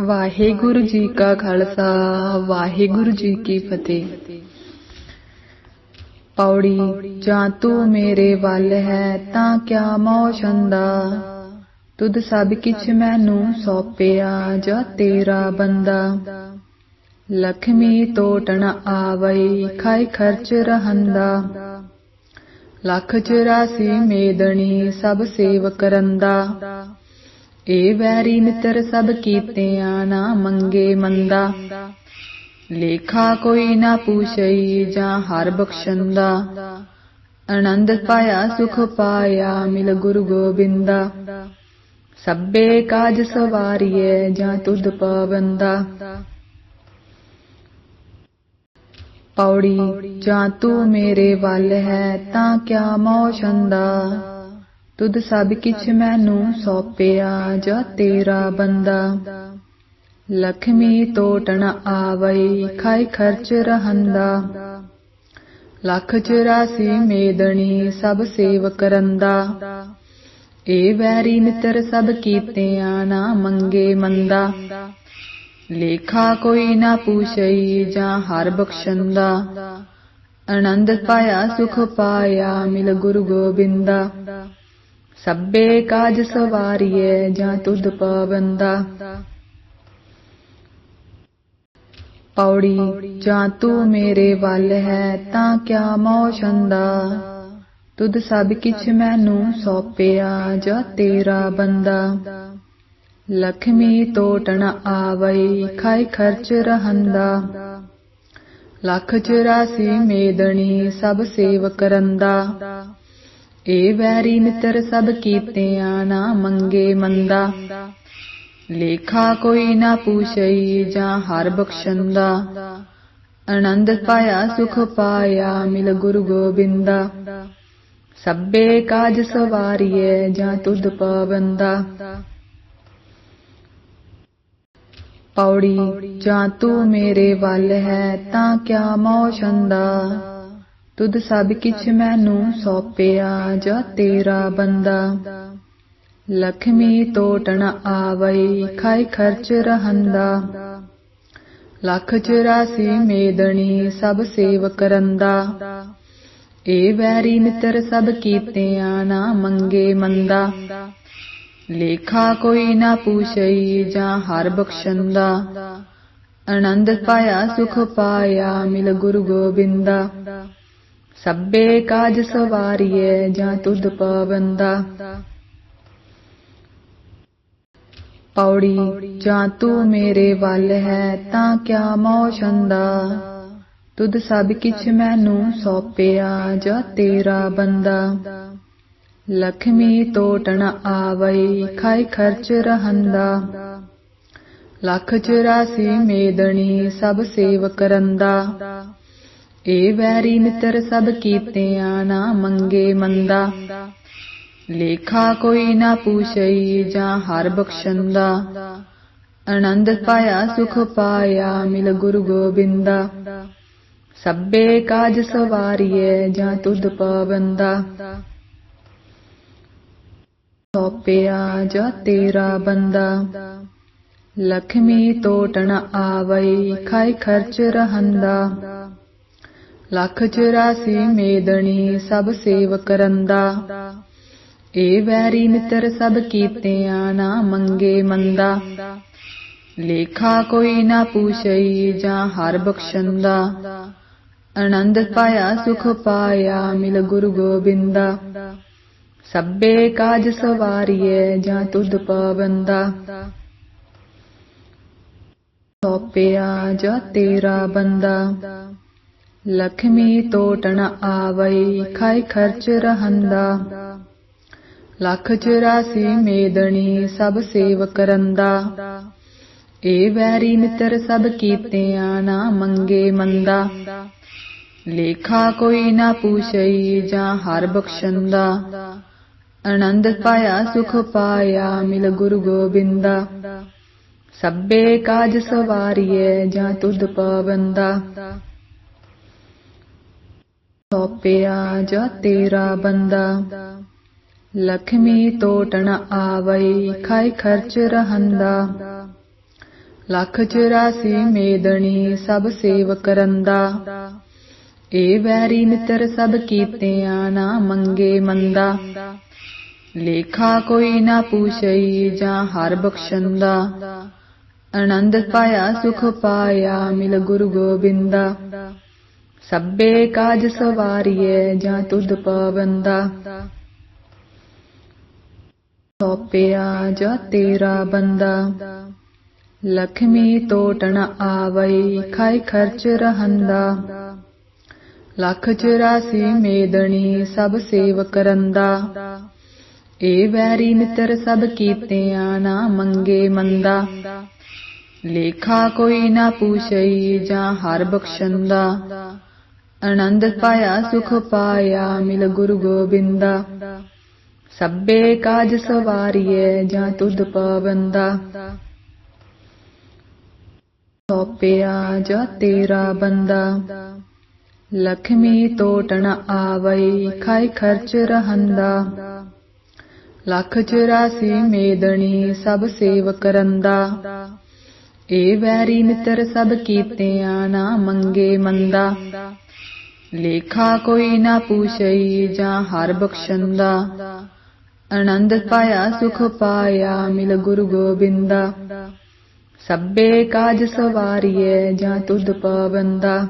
ਵਾਹਿਗੁਰੂ ਜੀ ਕਾ ਖਾਲਸਾ, ਵਾਹਿਗੁਰੂ ਜੀ ਕੀ ਫਤਿਹ। ਪੌੜੀ, ਜਾਂ ਤੂੰ ਮੇਰੇ ਵੱਲ ਹੈ, ਤਾਂ ਕਿਆ ਮੋਹ ਤੁਧ ਸਭ ਕਿਛ ਮੈਨੂੰ ਸੌਪਿਆ, ਜਾ ਤੇਰਾ ਬੰਦਾ? ਲਖਮੀ ਟੋਟਣ ਆਵਈ, ਖਾਈ ਖਰਚ ਰਹੰਦਾ। ਲੱਖ 84 ਮੇਦਣੀ, ਸਭ ਸੇਵ ਕਰੰਦਾ ਏ ਵੈਰੀ ਮਿੱਤਰ ਸਭ ਕੀਤਿਆਂ ਨਾ ਮੰਗੇ ਮੰਦਾ। ਲੇਖਾ ਕੋਈ ਨਾ ਪੁੱਛਈ ਜਾਂ ਹਰ ਬਖਸ਼ੰਦਾ। ਆਨੰਦ ਪਾਇਆ, ਸੁਖ ਪਾਇਆ, ਮਿਲ ਗੁਰੂ ਗੋਬਿੰਦਾ। ਸਭੇ ਕਾਜ ਸਵਾਰੀਏ ਜਾਂ ਤੁਧ ਪਵੰਦਾ। ਪੌੜੀ ਜਾਂ ਤੂੰ ਮੇਰੇ ਵੱਲ ਹੈ ਤਾਂ ਕਿਆ ਮੋਹ ਛੰਦਾ। ਤੁਧ ਸਭ ਕਿਛ ਮੈਨੂੰ ਸੌਪਿਆ ਜਾ ਤੇਰਾ ਬੰਦਾ। ਲਖਮੀ ਟੋਟਣ ਆਵਈ, ਖਾਈ ਖਰਚ ਰਹੰਦਾ। ਲੱਖ 84 ਮੇਦਣੀ ਸਭ ਸੇਵ ਕਰੰਦਾ ਏ ਵੈਰੀ ਮਿੱਤਰ ਸਭ ਕੀਤਿਆਂ ਨਾ ਮੰਗੇ ਮੰਦਾ। ਲੇਖਾ ਕੋਈ ਨਾ ਪੁੱਛਈ ਜਾਂ ਹਰ ਬਖਸ਼ੰਦਾ। ਆਨੰਦ ਪਾਇਆ, ਸੁਖ ਪਾਇਆ, ਮਿਲ ਗੁਰੂ ਗੋਬਿੰਦਾ। ਸਭੇ ਕਾਜ ਸਵਾਰੀਏ ਜਾਂ ਤੁਧ ਪਵੰਦਾ। ਪੌੜੀ ਜਾਂ ਤੂੰ ਮੇਰੇ ਵੱਲ ਹੈ ਤਾਂ ਕਿਆ ਮੋਹ ਤੁਧ ਸਭ ਕਿਛ ਮੈਨੂੰ ਸੌਪਿਆ ਜਾ ਤੇਰਾ ਬੰਦਾ। ਲਖਮੀ ਤੋਟਣ ਆਵਈ, ਖਾਈ ਖਰਚ ਰਹੰਦਾ। ਲੱਖ 84 ਮੇਦਣੀ ਸਭ ਸੇਵ ਕਰੰਦਾ ਏ ਵੈਰੀ ਮਿੱਤਰ ਸਭ ਕੀਤਿਆਂ ਨਾ ਮੰਗੇ ਮੰਦਾ। ਲੇਖਾ ਕੋਈ ਨਾ ਪੁੱਛਈ ਜਾਂ ਹਰ ਬਖਸ਼ੰਦਾ। ਆਨੰਦ ਪਾਇਆ, ਸੁਖ ਪਾਇਆ, ਮਿਲ ਗੁਰੂ ਗੋਬਿੰਦਾ। ਸਭੇ ਕਾਜ ਸਵਾਰੀਏ ਜਾਂ ਤੁਧ ਪਵੰਦਾ। ਪੌੜੀ ਜਾਂ ਤੂੰ ਮੇਰੇ ਵੱਲ ਹੈ ਤਾਂ ਕਿਆ ਮੋਹ ਛੰਦਾ। ਤੁਧ ਸਭ ਕਿਛ ਮੈਨੂੰ ਸੌਪਿਆ ਜਾ ਤੇਰਾ ਬੰਦਾ। ਲਖਮੀ ਤੋਟਣ ਆਵਈ, ਖਾਈ ਖਰਚ ਰਹੰਦਾ। ਲੱਖ 84 ਮੇਦਣੀ ਸਭ ਸੇਵ ਕਰੰਦਾ ਏ ਵੈਰੀ ਮਿੱਤਰ ਸਭ ਕੀਤਿਆਂ ਨਾ ਮੰਗੇ ਮੰਦਾ। ਲੇਖਾ ਕੋਈ ਨਾ ਪੁੱਛਈ ਜਾਂ ਹਰ ਬਖਸ਼ੰਦਾ। ਆਨੰਦ ਪਾਇਆ, ਸੁਖ ਪਾਇਆ, ਮਿਲ ਗੁਰੂ ਗੋਬਿੰਦਾ। ਸਭੇ ਕਾਜ ਸਵਾਰੀਏ ਜਾਂ ਤੁਧ ਪਵੰਦਾ। ਪੌੜੀ ਜਾਂ ਤੂੰ ਮੇਰੇ ਵੱਲ ਹੈ ਤਾਂ ਕਿਆ ਮੋਹ ਤੁਧ ਸਭ ਕਿਛ ਮੈਨੂੰ ਸੌਪਿਆ ਜਾ ਤੇਰਾ ਬੰਦਾ। ਲਖਮੀ ਤੋਟਣ ਆਵਈ, ਖਾਈ ਖਰਚ ਰਹੰਦਾ। ਲੱਖ 84 ਮੇਦਣੀ ਸਭ ਸੇਵ ਕਰੰਦਾ ਏ ਵੈਰੀ ਮਿੱਤਰ ਸਭ ਕੀਤਿਆਂ ਨਾ ਮੰਗੇ ਮੰਦਾ। ਲੇਖਾ ਕੋਈ ਨਾ ਪੁੱਛਈ ਜਾਂ ਹਰ ਬਖਸ਼ੰਦਾ। ਆਨੰਦ ਪਾਇਆ, ਸੁਖ ਪਾਇਆ, ਮਿਲ ਗੁਰੂ ਗੋਬਿੰਦਾ। ਸਭੇ ਕਾਜ ਸਵਾਰੀਏ ਜਾਂ ਤੁਧ ਪਵੰਦਾ। ਸੌਪਿਆ ਜਾ ਤੇਰਾ ਬੰਦਾ। ਲਖਮੀ ਟੋਟਣ ਆਵਈ, ਖਾਈ ਖਰਚ ਰਹੰਦਾ। ਲੱਖ 84 ਮੇਦਣੀ ਸਭ ਸੇਵ ਕਰੰਦਾ। ਏ ਵੈਰੀ ਮਿੱਤਰ ਸਭ ਕੀਤਿਆਂ ਨਾ ਮੰਗੇ ਮੰਦਾ। ਲੇਖਾ ਕੋਈ ਨਾ ਪੁੱਛਈ ਜਾਂ ਹਰ ਬਖਸ਼ੰਦਾ। ਆਨੰਦ ਪਾਇਆ, ਸੁਖ ਪਾਇਆ, ਮਿਲ ਗੁਰੂ ਗੋਬਿੰਦਾ। ਸਭੇ ਕਾਜ ਸਵਾਰੀਏ ਜਾਂ ਤੁਧ ਪਵੰਦਾ। ਸੌਪਿਆ ਜਾ ਤੇਰਾ ਬੰਦਾ। ਲਖਮੀ ਟੋਟਣ ਆਵਈ ਖਾਈ ਖਰਚ ਰਹੰਦਾ। ਲੱਖ 84 ਮੇਦਣੀ ਸਭ ਸੇਵ ਕਰੰਦਾ ਏ ਵੈਰੀ ਮਿੱਤਰ ਸਭ ਕੀਤਿਆਂ ਨਾ ਮੰਗੇ ਮੰਦਾ। ਲੇਖਾ ਕੋਈ ਨਾ ਪੁੱਛਈ ਜਾਂ ਹਰ ਬਖਸ਼ੰਦਾ। ਆਨੰਦ ਪਾਇਆ, ਸੁਖ ਪਾਇਆ, ਮਿਲ ਗੁਰੂ ਗੋਬਿੰਦਾ। ਸਭੇ ਕਾਜ ਸਵਾਰੀਏ ਜਾਂ ਤੁਧ ਪਵੰਦਾ। ਸੋਪਿਆ ਜਾ ਤੇਰਾ ਬੰਦਾ। ਲਖਮੀ ਟੋਟਣ ਆਵਈ, ਖਾਈ ਖਰਚ ਰਹੰਦਾ। ਲੱਖ ਚੁਰਾਸੀ ਮੇਦਣੀ ਸਭ ਸੇਵ ਕਰੰਦਾ ਏ ਵੈਰੀ ਮਿੱਤਰ ਸਭ ਕੀਤਿਆਂ ਨਾ ਮੰਗੇ ਮੰਦਾ। ਲੇਖਾ ਕੋਈ ਨਾ ਪੂਛਈ ਜਾਂ ਹਰ ਬਖਸ਼ੰਦਾ। ਆਨੰਦ ਪਾਇਆ, ਸੁਖ ਪਾਇਆ, ਮਿਲ ਗੁਰੂ ਗੋਬਿੰਦਾ। ਸਭੇ ਕਾਜ ਸਵਾਰੀਏ ਜਾਂ ਤੁਧ ਪਵੰਦਾ। ਸੋਪਿਆ ਜਾ ਤੇਰਾ ਬੰਦਾ। ਲਖਮੀ ਟੋਟਣ ਆਵਈ ਖਾਈ ਖਰਚ ਰਹੰਦਾ। ਲੱਖ ਚੁਰਾਸੀ ਮੇਦਣੀ, ਸਭ ਸੇਵ ਕਰੰਦਾ ਏ ਵੈਰੀ ਮਿੱਤਰ ਸਭ ਕੀਤਿਆਂ, ਨਾ ਮੰਗੇ ਮੰਦਾ। ਲੇਖਾ ਕੋਈ ਨਾ ਪੂਛਈ ਜਾਂ ਹਰ ਬਖਸ਼ੰਦਾ। ਆਨੰਦ ਪਾਇਆ, ਸੁਖ ਪਾਇਆ, ਮਿਲ ਗੁਰੂ ਗੋਬਿੰਦਾ। ਸਭੇ ਕਾਜ ਸਵਾਰੀਏ ਜਾਂ ਤੁਧ ਪਵੰਦਾ। ਸੋਪਿਆ ਜਾ ਤੇਰਾ ਬੰਦਾ। ਲਖਮੀ ਤੋਟਣ ਆਵਈ, ਖਾਈ ਖਰਚ ਰਹੰਦਾ। ਲੱਖ ਚੁਰਾਸੀ ਮੇਦਣੀ, ਸਭ ਸੇਵ ਕਰੰਦਾ ਏ ਵੈਰੀ ਮਿੱਤਰ ਸਭ ਕੀਤਿਆਂ, ਨਾ ਮੰਗੇ ਮੰਦਾ। ਲੇਖਾ ਕੋਈ ਨਾ ਪੂਛਈ ਜਾਂ ਹਰ ਬਖਸ਼ੰਦਾ। ਆਨੰਦ ਪਾਇਆ, ਸੁਖ ਪਾਇਆ, ਮਿਲ ਗੁਰੂ ਗੋਬਿੰਦਾ। ਸਭੇ ਕਾਜ ਸਵਾਰੀਏ ਜਾਂ ਤੁਧ ਪਵੰਦਾ।